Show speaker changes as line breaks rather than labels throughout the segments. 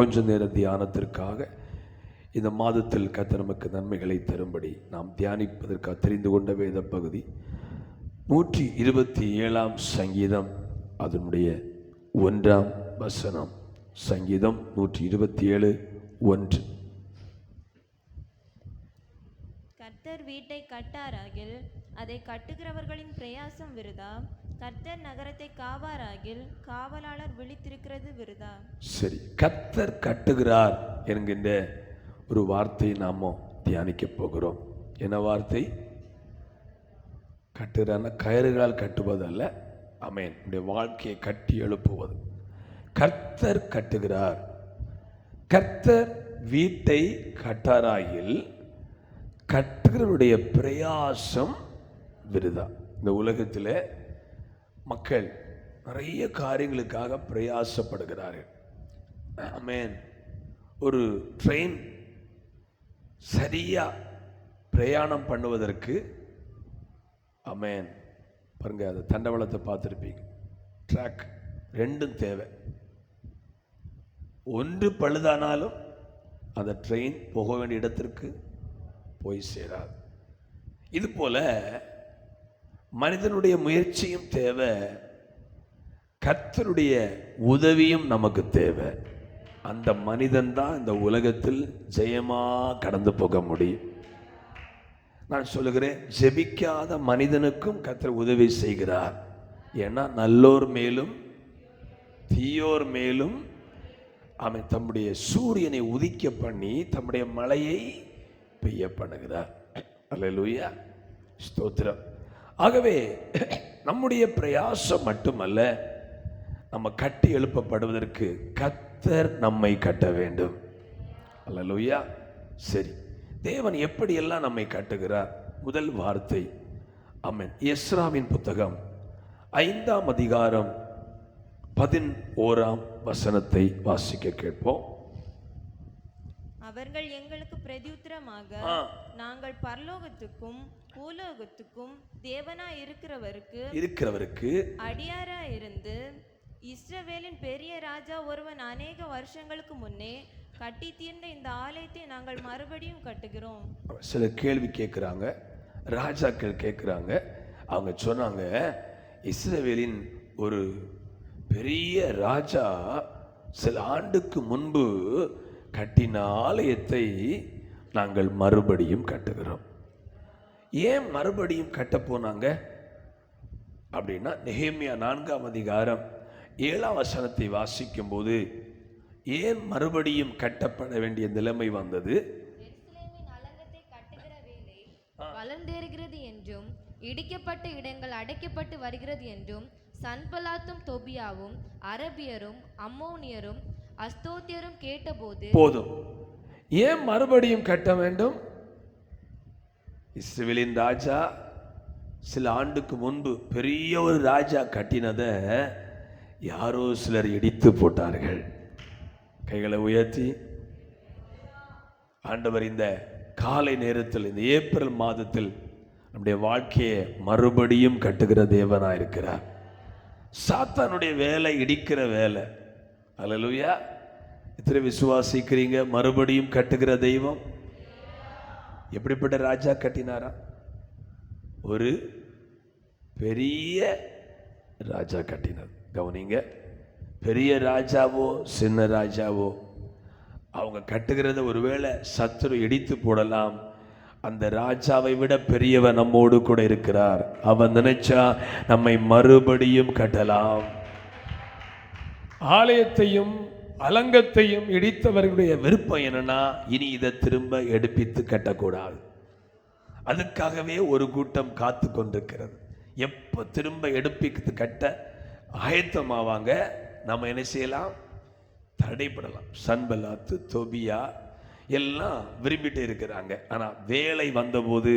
கொஞ்ச நேர தியானத்திற்காக இந்த மாதத்தில் கத்த நமக்கு நன்மைகளை தரும்படி நாம் தியானிப்பதற்காக தெரிந்து கொண்ட வேத பகுதி நூற்றி இருபத்தி ஏழாம் சங்கீதம் அதனுடைய ஒன்றாம் வசனம். சங்கீதம் நூற்றி இருபத்தி ஏழு ஒன்று.
கர்த்தர் வீட்டை கட்டாராகில் அதை கட்டுகிறவர்களின் பிரயாசம் விருதா? கர்த்தர் நகரத்தை காவாராகில் காவலாளர் விழித்திருக்கிறது விருதா?
சரி கர்த்தர் கட்டுகிறார் என்கின்ற ஒரு வார்த்தையை நாம தியானிக்க போகிறோம். என்ன வார்த்தை? கட்டுகிறான கயிறுகளால் கட்டுவதல்ல அமேன் நம்முடைய வாழ்க்கையை கட்டி எழுப்புவது. கர்த்தர் கட்டுகிறார். கர்த்தர் வீட்டை கட்டாராயில் கட்டுகிறவருடைய பிரயாசம் விருதா. இந்த உலகத்தில் மக்கள் நிறைய காரியங்களுக்காக பிரயாசப்படுகிறார்கள். ஆமென். ஒரு ட்ரெயின் சரியாக பிரயாணம் பண்ணுவதற்கு அமேன் பாருங்க அதை தண்டவளத்தை பார்த்துருப்பீங்க. ட்ராக் ரெண்டும் தேவை. ஒன்று பழுதானாலும் அந்த ட்ரெயின் போக வேண்டிய இடத்திற்கு போய் சேராது. இது போல் மனிதனுடைய முயற்சியும் தேவை. கர்த்தருடைய உதவியும் நமக்கு தேவை. அந்த மனிதன் தான் இந்த உலகத்தில் ஜெயமாக கடந்து போக முடியும். நான் சொல்லுகிறேன் ஜெபிக்காத மனிதனுக்கும் கர்த்தர் உதவி செய்கிறார். ஏன்னா நல்லோர் மேலும் தீயோர் மேலும் அவன் தம்முடைய சூரியனை உதிக்க பண்ணி தம்முடைய மழையை பெய்ய பண்ணுகிறார் அல்ல லூயா ஸ்தோத்திரம். ஆகவே நம்முடைய பிரயாசம் மட்டுமல்ல நம்ம கட்டி எழுப்பப்படுவதற்கு கத்தர் நம்மை கட்ட வேண்டும். அல்லேலூயா. சரி தேவன் எப்படியெல்லாம் நம்மை கட்டுகிறார்? முதல் வார்த்தை. அமன் எஸ்ராவின் புத்தகம் ஐந்தாம் அதிகாரம் பதின் ஓராம் வசனத்தை வாசிக்க கேட்போம்.
அவர்கள் எங்களுக்கு பிரதியுத்தரமாக. நாங்கள் பரலோகத்துக்கும் பூலோகத்துக்கும் தேவனாய் இருக்கிறவருக்கு
இருக்கிறவருக்கு
அடியாரா இருந்து இஸ்ரவேலின் பெரிய ராஜா ஒருவன் அநேக வருஷங்களுக்கு முன்னே கட்டி தீர்ந்த இந்த ஆலயத்தை நாங்கள் மறுபடியும் கட்டுகிறோம்.
சில கேள்வி கேட்குறாங்க ராஜாக்கள் கேட்குறாங்க. அவங்க சொன்னாங்க இஸ்ரவேலின் ஒரு பெரிய ராஜா சில ஆண்டுக்கு முன்பு கட்டின ஆலயத்தை நாங்கள் மறுபடியும் கட்டுகிறோம். ஏன் மறுபடியும் கட்ட போனாங்க? அப்படின்னா நெஹேமியா நான்காம் அதிகாரம் ஏழாம் வசனத்தை வாசிக்கும் போது ஏன் மறுபடியும் கட்டப்பட வேண்டிய நிலைமை வந்தது?
வளர்ந்தேறுகிறது என்றும் இடிக்கப்பட்ட இடங்கள் அடைக்கப்பட்டு வருகிறது என்றும் சன்பலாத்தும் தொபியாவும் அரபியரும் அம்மோனியரும் அஸ்தோத்தியரும் கேட்டபோது
போதும். ஏன் மறுபடியும் கட்ட வேண்டும்? இஸ்ரேலின் ராஜா சில ஆண்டுக்கு முன்பு பெரிய ஒரு ராஜா கட்டினதை யாரோ சிலர் இடித்து போட்டார்கள். கைகளை உயர்த்தி. ஆண்டவர் இந்த காலை நேரத்தில் இந்த ஏப்ரல் மாதத்தில் நம்முடைய வாழ்க்கையை மறுபடியும் கட்டுகிற தேவனாக இருக்கிறார். சாத்தானுடைய வேலை இடிக்கிற வேலை. அல்லேலூயா. இத்தனை விசுவாசிக்கிறீங்க மறுபடியும் கட்டுகிற தெய்வம். எப்படிப்பட்ட ராஜா கட்டினாரா? ஒரு பெரிய ராஜா கட்டினார். கவனிங்க பெரிய ராஜாவோ சின்ன ராஜாவோ அவங்க கட்டுகிறத ஒருவேளை சத்துரு இடித்து போடலாம். அந்த ராஜாவை விட பெரியவன் நம்மோடு கூட இருக்கிறார். அவன் நினைச்சா நம்மை மறுபடியும் கட்டலாம். ஆலயத்தையும் அலங்கத்தையும் இடித்தவர்களுடைய விருப்பம் என்னன்னா இனி இதை திரும்ப எடுப்பித்து கட்டக்கூடாது. அதுக்காகவே ஒரு கூட்டம் காத்து கொண்டிருக்கிறது. எப்போ திரும்ப எடுப்பித்து கட்ட ஆயத்தமாவாங்க நம்ம என்ன செய்யலாம்? தடைப்படலாம் சன்பலாத்து தொபியா எல்லாம் விரும்பிட்டு இருக்கிறாங்க. ஆனால் வேலை வந்தபோது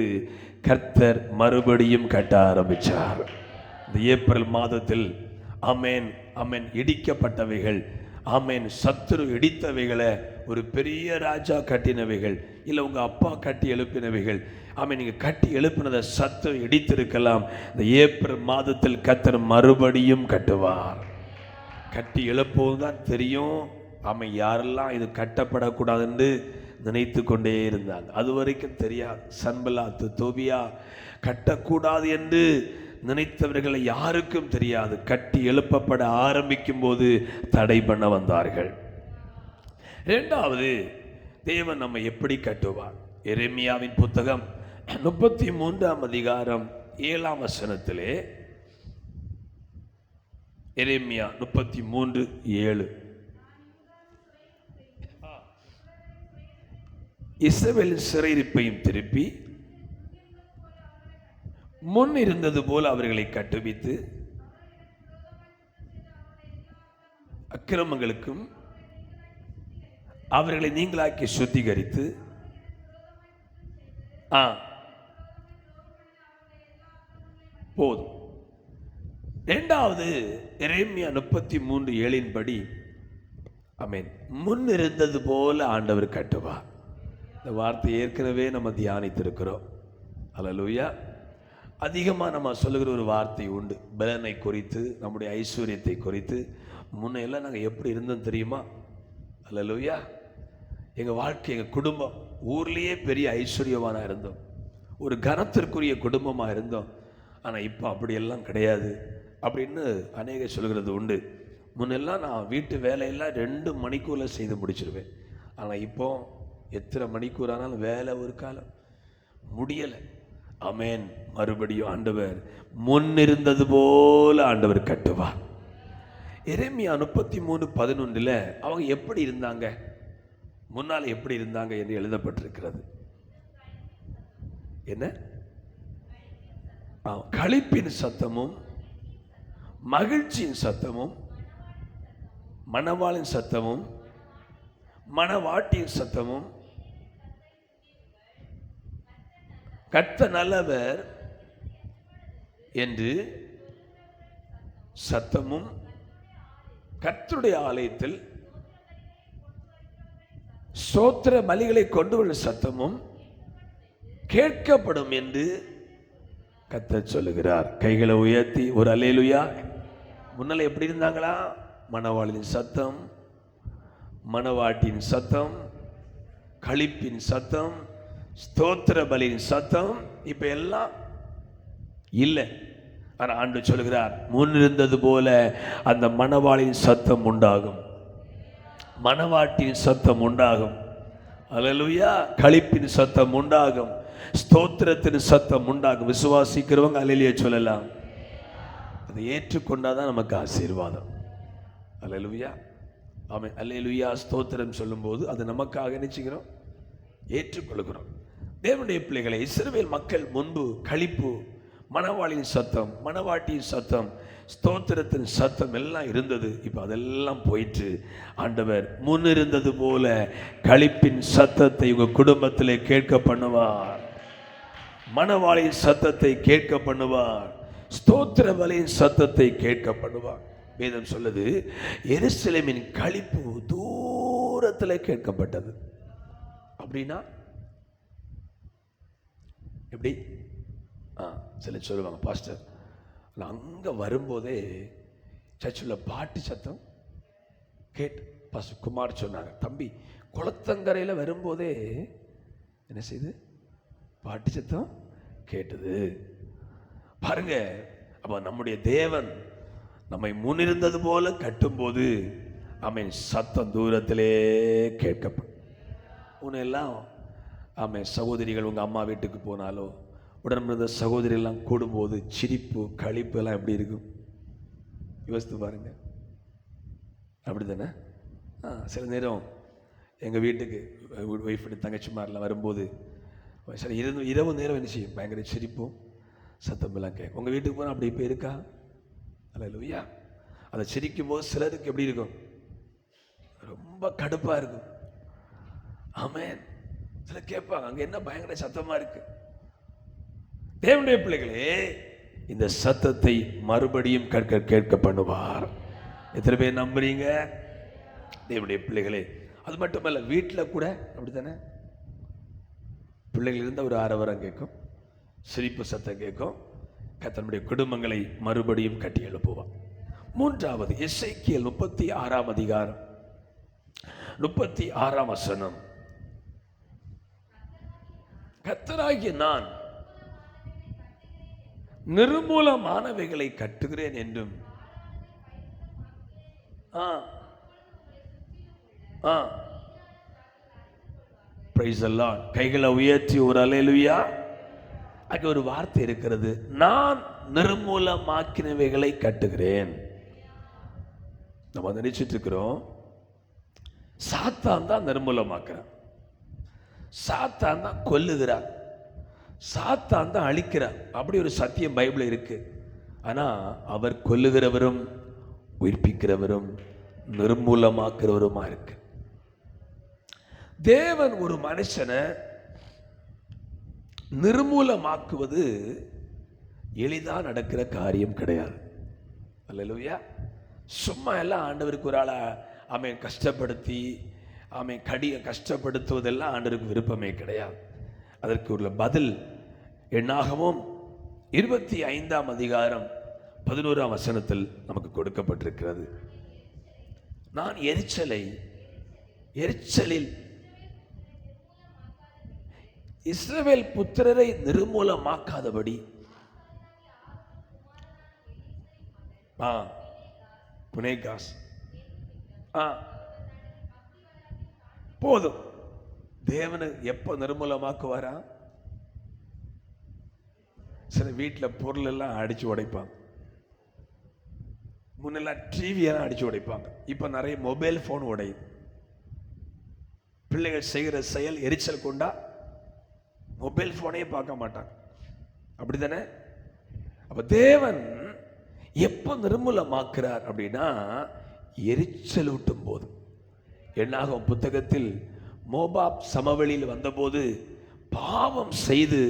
கர்த்தர் மறுபடியும் கட்ட ஆரம்பித்தார் இந்த ஏப்ரல் மாதத்தில் அமேன் அமேன் இடிக்கப்பட்டவைகள் ஆமேன். சத்துரு இடித்தவைகளை ஒரு பெரிய ராஜா கட்டினவைகள் இல்லை உங்கள் அப்பா கட்டி எழுப்பினவைகள். ஆமேன் நீங்கள் கட்டி எழுப்பினதை சத்து இடித்திருக்கலாம். இந்த ஏப்ரல் மாதத்தில் கத்தர் மறுபடியும் கட்டுவார். கட்டி எழுப்புவது தான் தெரியும். ஆமை யாரெல்லாம் இது கட்டப்படக்கூடாது என்று நினைத்து கொண்டே இருந்தாங்க. அது வரைக்கும் தெரியாது. சன்பலாத்து தோபியா கட்டக்கூடாது என்று நினைத்தவர்களை யாருக்கும் தெரியாது. கட்டி எழுப்பப்பட ஆரம்பிக்கும் போது தடை பண்ண வந்தார்கள். இரண்டாவது தேவன் நம்மை எப்படி கட்டுவார்? எரேமியாவின் புத்தகம் முப்பத்தி மூன்றாம் அதிகாரம் ஏழாம் வசனத்திலே எரேமியா முப்பத்தி மூன்று ஏழு. இஸ்ரவேலின் சிறையிருப்பையும் திருப்பி முன் இருந்தது போல் அவர்களை கட்டுவித்து அக்கிரமங்களுக்கும் அவர்களை நீங்களாக்கி சுத்திகரித்து ஆ போதும். இரண்டாவது இறைமையா முப்பத்தி மூன்று ஏழின்படி அமேன் முன் இருந்தது போல ஆண்டவர் கட்டுவார். இந்த வார்த்தை ஏற்கனவே நம்ம தியானித்திருக்கிறோம். அலலூயா அதிகமாக நம்ம சொல்லுகிற ஒரு வார்த்தை உண்டு. பலனை குறித்து நம்முடைய ஐஸ்வர்யத்தை குறித்து. முன்னையெல்லாம் நாங்கள் எப்படி இருந்தோம் தெரியுமா? அல்ல அல்லேலூயா. எங்கள் வாழ்க்கை எங்கள் குடும்பம் ஊர்லேயே பெரிய ஐஸ்வர்யவானாக இருந்தோம். ஒரு கனத்திற்குரிய குடும்பமாக இருந்தோம். ஆனால் இப்போ அப்படியெல்லாம் கிடையாது. அப்படின்னு அநேக சொல்கிறது உண்டு. முன்னெல்லாம் நான் வீட்டு வேலையெல்லாம் ரெண்டு மணிக்கூரில் செய்து முடிச்சிருவேன். ஆனால் இப்போ எத்தனை மணிக்கூர் ஆனாலும் வேலை ஒரு காலம். முடியலை. அமேன் மறுபடியும் ஆண்டவர் முன் இருந்தது போல ஆண்டவர் கட்டுவார் எரேமியா முப்பத்தி மூணு பதினொன்றில் அவங்க எப்படி இருந்தாங்க? முன்னால் எப்படி இருந்தாங்க என்று எழுதப்பட்டிருக்கிறது. என்ன? கழிப்பின் களிப்பின் சத்தமும் மகிழ்ச்சியின் சத்தமும் மணவாளின் சத்தமும் மணவாட்டியின் சத்தமும் கர்த்த நல்லவர் என்று சத்தமும் கர்த்தருடைய ஆலயத்தில் சோத்திர பலிகளை கொண்டு வரும் சத்தமும் கேட்கப்படும் என்று கத்த சொல்லுகிறார். கைகளை உயர்த்தி ஒரு அலையிலுயா முன்னால எப்படி இருந்தாங்களா? மணவாளின் சத்தம் மணவாட்டின் சத்தம் களிப்பின் சத்தம் ஸ்தோத்திர பலியின் சத்தம் இப்போ எல்லாம் இல்லை. ஆனால் ஆண்டு சொல்கிறார் முன் இருந்தது போல அந்த மணவாளியின் சத்தம் உண்டாகும். மணவாட்டியின் சத்தம் உண்டாகும். அலலுயா களிப்பின் சத்தம் உண்டாகும். ஸ்தோத்திரத்தின் சத்தம் உண்டாகும். விசுவாசிக்கிறவங்க அலலியை சொல்லலாம். அதை ஏற்றுக்கொண்டாதான் நமக்கு ஆசீர்வாதம். அலலுயா ஆமென். அல்லேலூயா ஸ்தோத்திரம் சொல்லும்போது அது நமக்காக நினச்சிக்கிறோம் ஏற்றுக்கொள்கிறோம். தேவனுடைய பிள்ளைகளை இஸ்ரவேல் மக்கள் முன்பு களிப்பு மணவாளியின் சத்தம் மணவாட்டியின் சத்தம் ஸ்தோத்திரத்தின் சத்தம் எல்லாம் இருந்தது. இப்போ அதெல்லாம் போயிட்டு ஆண்டவர் முன் இருந்தது போல களிப்பின் சத்தத்தை உங்கள் குடும்பத்தில் கேட்க பண்ணுவார். மணவாளியின் சத்தத்தை கேட்க பண்ணுவார். ஸ்தோத்திர வலையின் சத்தத்தை கேட்க பண்ணுவார். வேதம் சொல்லுது எருசலேமின் கழிப்பு தூரத்தில் கேட்கப்பட்டது. அப்படின்னா எப்படி? ஆ சில சொல்லுவாங்க பாஸ்டர் நான் அங்கே வரும்போதே சர்ச்சில் பாட்டு சத்தம் கேட் பாஸ்டர் குமார் சொன்னாங்க தம்பி குளத்தங்கரையில் வரும்போதே என்ன செய்யுது பாட்டு சத்தம் கேட்டது. பாருங்க அப்போ நம்முடைய தேவன் நம்மை முன்னிருந்தது போல கட்டும்போது அவன் சத்தம் தூரத்திலே கேட்கப்படும். உன்னெல்லாம் ஆமாம் சகோதரிகள் உங்கள் அம்மா வீட்டுக்கு போனாலோ உடன் இருந்த சகோதரிகள்லாம் கூடும்போது சிரிப்பு கழிப்பு எல்லாம் எப்படி இருக்கும்? யோசித்து பாருங்கள் அப்படி தானே ஆ சில நேரம் எங்கள் வீட்டுக்கு ஒய்ஃபுடைய தங்கச்சிமாரெலாம் வரும்போது சரி இரவு இரவு நேரம் என்ன செய்யும்? பயங்கர சிரிப்பும் சத்தமெல்லாம் கேட்கும் உங்கள் வீட்டுக்கு போனால் அப்படி இப்போ இருக்கா? அல்ல இல்லையா அதை சிரிக்கும் போது சிலருக்கு எப்படி இருக்கும்? ரொம்ப கடுப்பாக இருக்கும். ஆமேன். சில கேட்பாங்க அங்கே என்ன பயங்கர சத்தமாக இருக்கு? தேவனுடைய பிள்ளைகளே இந்த சத்தத்தை மறுபடியும் கேட்க கேட்க பண்ணுவார். எத்தனை பேர் நம்புறீங்க? தேவனுடைய பிள்ளைகளே அது மட்டுமல்ல வீட்டில் கூட அப்படித்தானே? பிள்ளைகள் இருந்தால் ஒரு ஆரவரம் கேட்கும் சிரிப்பு சத்தம் கேட்கும் கத்தனுடைய குடும்பங்களை மறுபடியும் கட்டி எழுப்புவான் மூன்றாவது எஸ்ஐக்கியல் முப்பத்தி ஆறாம் அதிகாரம் முப்பத்தி ஆறாம் வசனம். கத்தராகிய நான் நிர்மூலமானவைகளை கட்டுகிறேன் என்றும். ஆ. ஆ. பிரைஸ் எல்லாம் கைகளை உயர்த்தி ஒரு அலையிலுயா அங்கே ஒரு வார்த்தை இருக்கிறது. நான் நிர்மூலமாக்கினவைகளை கட்டுகிறேன். நம்ம நினைச்சிட்டு இருக்கிறோம். சாத்தான் தான் நிர்மூலமாக்குறான். சாத்தான் தான் கொல்லுகிறான் சாத்தான் தான் அழிக்கிறான் அப்படி ஒரு சத்தியம் பைபிள் இருக்கு. ஆனா அவர் கொல்லுகிறவரும் உயிர்ப்பிக்கிறவரும் நிர்மூலமாக்குறவருமா இருக்கு. தேவன் ஒரு மனுஷனை நிர்மூலமாக்குவது எளிதா நடக்கிற காரியம் கிடையாது. அல்லேலூயா. சும்மா எல்லாம் ஆண்டவருக்கு ஒரு ஆளை அவன் கஷ்டப்படுத்தி அவன் கடிய கஷ்டப்படுத்துவதெல்லாம் ஆண்டருக்கு விருப்பமே கிடையாது. அதற்கு உள்ள பதில் எண்ணாகவும் இருபத்தி ஐந்தாம் அதிகாரம் பதினோராம் வசனத்தில் நமக்கு கொடுக்கப்பட்டிருக்கிறது. நான் எரிச்சலை எரிச்சலில் இஸ்ரவேல் புத்திரரை நிர்மூலமாக்காதபடி ஆ புனேகாஸ் ஆ போதும். தேவனை எப்போ நிர்மூலமாக்குவாரா? சில வீட்டில் பொருள் எல்லாம் அடித்து உடைப்பாங்க. முன்னெல்லாம் டிவியெல்லாம் அடித்து உடைப்பாங்க. இப்போ நிறைய மொபைல் ஃபோன் உடையுது. பிள்ளைகள் செய்கிற செயல் எரிச்சல் கொண்டா மொபைல் ஃபோனே பார்க்க மாட்டாங்க. அப்படி தானே அப்போ தேவன் எப்போ நிர்மூலமாக்குறார் அப்படின்னா எரிச்சல் ஊட்டும் போது. என்னாகும்? புத்தகத்தில் மோபாப் சமவெளியில் வந்தபோது பாவம் செய்து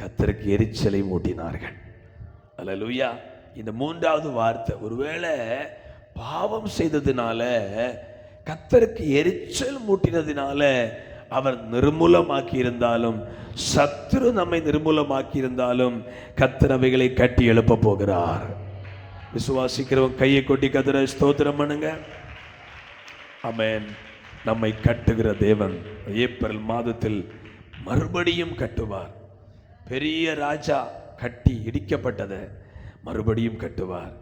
கத்தருக்கு எரிச்சலை மூட்டினார்கள். அல்ல லூயா இந்த மூன்றாவது வார்த்தை ஒருவேளை பாவம் செய்ததுனால கத்தருக்கு எரிச்சல் மூட்டினதினால அவர் நிர்மூலமாக்கி இருந்தாலும் சத்துரு நம்மை நிர்மூலமாக்கி இருந்தாலும் கத்தர் அவைகளை கட்டி எழுப்ப போகிறார். விசுவாசிக்கிறவன் கையை கொட்டி கத்தரை ஸ்தோத்திரம் பண்ணுங்க. அமேன் நம்மை கட்டுகிற தேவன் ஏப்ரல் மாதத்தில் மறுபடியும் கட்டுவார். பெரிய ராஜா கட்டி இடிக்கப்பட்டதை மறுபடியும் கட்டுவார்.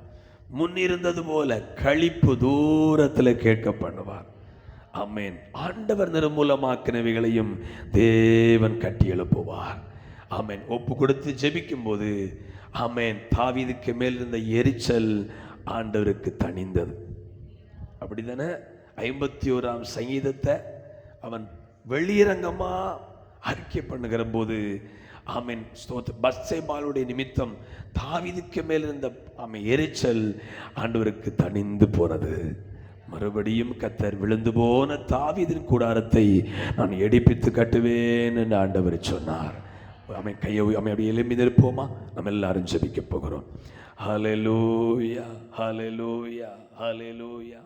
முன்னிருந்தது போல களிப்பு தூரத்தில் கேட்க பண்ணுவார் அம்மேன் ஆண்டவர் நிர்மூலமாக்கினவைகளையும் தேவன் கட்டி எழுப்புவார். அமேன் ஒப்பு கொடுத்து ஜெபிக்கும் போது ஆமென் தாவிதுக்கு மேல் இருந்த எரிச்சல் ஆண்டவருக்கு தணிந்தது. அப்படிதானே? ஐம்பத்தி ஓராம் சங்கீதத்தை அவன் வெளியரங்கமாக அறிக்கை பண்ணுகிற போது ஆமென் ஸ்தோத் பஸ்ஸைபாலுடைய நிமித்தம் தாவீதுக்கு மேல் இருந்த ஆமை எரிச்சல் ஆண்டவருக்கு தணிந்து போனது. மறுபடியும் கத்தர் விழுந்து போன தாவிதின் கூடாரத்தை நான் எடுப்பித்து கட்டுவேன் என்று ஆண்டவர் சொன்னார். அவன் கையை அவன் அப்படி எழுப்பி நிற்போமா? நம்ம எல்லாரும் ஜபிக்க போகிறோம். Hallelujah hallelujah hallelujah